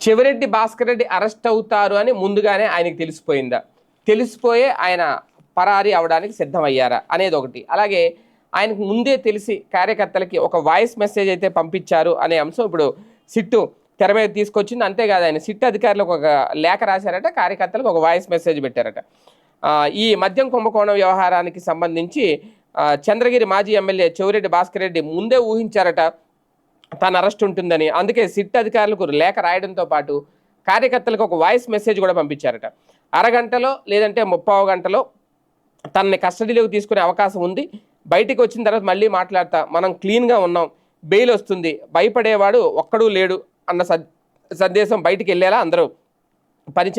Chevireddy Bhaskar Reddy arrest అవుతారు అని ముందుగానే ఆయనకి తెలిసిపోయిందా? తెలిసిపోయే ఆయన పరారీ అవడానికి సిద్ధమయ్యారా? అనేది ఒకటి. అలాగే ఆయనకు ముందే తెలిసి కార్యకర్తలకి ఒక వాయిస్ మెసేజ్ అయితే పంపించారు అనే అంశం ఇప్పుడు సిట్టు తెర మీద తీసుకొచ్చింది. అంతేకాదు ఆయన సిట్ అధికారులకు ఒక లేఖ రాశారట కార్యకర్తలకు ఒక వాయిస్ మెసేజ్ పెట్టారట. ఈ మద్యం కుంభకోణం వ్యవహారానికి సంబంధించి చంద్రగిరి మాజీ ఎమ్మెల్యే చెవిరెడ్డి భాస్కర్ రెడ్డి ముందే ఊహించారట తన అరెస్ట్ ఉంటుందని. అందుకే సిట్ అధికారులకు లేఖ రాయడంతో పాటు కార్యకర్తలకు ఒక వాయిస్ మెసేజ్ కూడా పంపించారట. అరగంటలో లేదంటే ముప్పావు గంటలో తనని కస్టడీలోకి తీసుకునే అవకాశం ఉంది. బయటికి వచ్చిన తర్వాత మళ్ళీ మాట్లాడతా. మనం క్లీన్గా ఉన్నాం. బెయిల్ వస్తుంది. భయపడేవాడు ఒక్కడూ లేడు అన్న సందేశం బయటికి వెళ్ళేలా అందరూ పని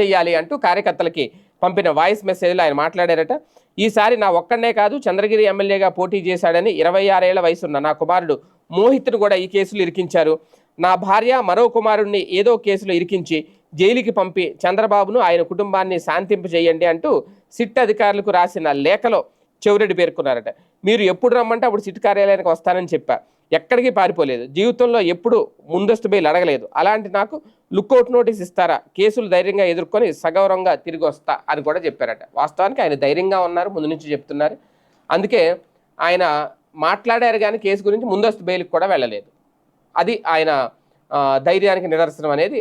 అంటూ కార్యకర్తలకి పంపిన వాయిస్ మెసేజ్లో ఆయన మాట్లాడారట. ఈసారి నా ఒక్కడనే కాదు చంద్రగిరి ఎమ్మెల్యేగా పోటీ చేశాడని ఇరవై ఆరేళ్ళ వయసున్న నా కుమారుడు మోహిత్ను కూడా ఈ కేసులు ఇరికించారు. నా భార్య మరో కుమారుణ్ణి ఏదో కేసులో ఇరికించి జైలుకి పంపి చంద్రబాబును ఆయన కుటుంబాన్ని శాంతింపు చేయండి అంటూ సిట్ అధికారులకు రాసిన లేఖలో చెవిరెడ్డి పేర్కొన్నారట. మీరు ఎప్పుడు రమ్మంటే అప్పుడు సిట్ కార్యాలయానికి వస్తానని చెప్పా. ఎక్కడికి పారిపోలేదు. జీవితంలో ఎప్పుడు ముందస్తు బెయిల్ అడగలేదు. అలాంటి నాకు లుక్అవుట్ నోటీస్ ఇస్తారా? కేసులు ధైర్యంగా ఎదుర్కొని సగౌరవంగా తిరిగి వస్తా అని కూడా చెప్పారట. వాస్తవానికి ఆయన ధైర్యంగా ఉన్నారు ముందు నుంచి చెప్తున్నారు. అందుకే ఆయన మాట్లాడారు కానీ కేసు గురించి ముందస్తు బెయిల్కి కూడా వెళ్ళలేదు. అది ఆయన ధైర్యానికి నిదర్శనం అనేది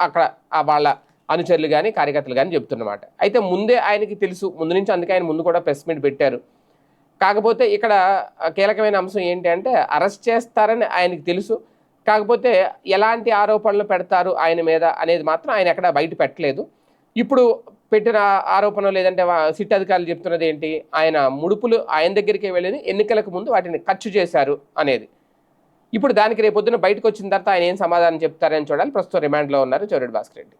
అక్కడ వాళ్ళ అనుచరులు కానీ కార్యకర్తలు కానీ చెప్తున్నమాట అయితే ముందే ఆయనకి తెలుసు. ముందు నుంచి అందుకే ఆయన ముందు కూడా ప్రెస్ మీట్ పెట్టారు. కాకపోతే ఇక్కడ కీలకమైన అంశం ఏంటి అంటే అరెస్ట్ చేస్తారని ఆయనకి తెలుసు. కాకపోతే ఎలాంటి ఆరోపణలు పెడతారు ఆయన మీద అనేది మాత్రం ఆయన ఎక్కడ బయట పెట్టలేదు. ఇప్పుడు పెట్టిన ఆరోపణ లేదంటే సిట్ అధికారులు చెప్తున్నది ఏంటి? ఆయన ముడుపులు ఆయన దగ్గరికే వెళ్ళేది ఎన్నికలకు ముందు వాటిని ఖర్చు చేశారు అనేది. ఇప్పుడు దానికి రేపొద్దున బయటకు వచ్చిన తర్వాత ఆయన ఏం సమాధానం చెప్తారని చూడాలి. ప్రస్తుతం రిమాండ్లో ఉన్నారు చౌరెడ్డి భాస్కర్ రెడ్డి.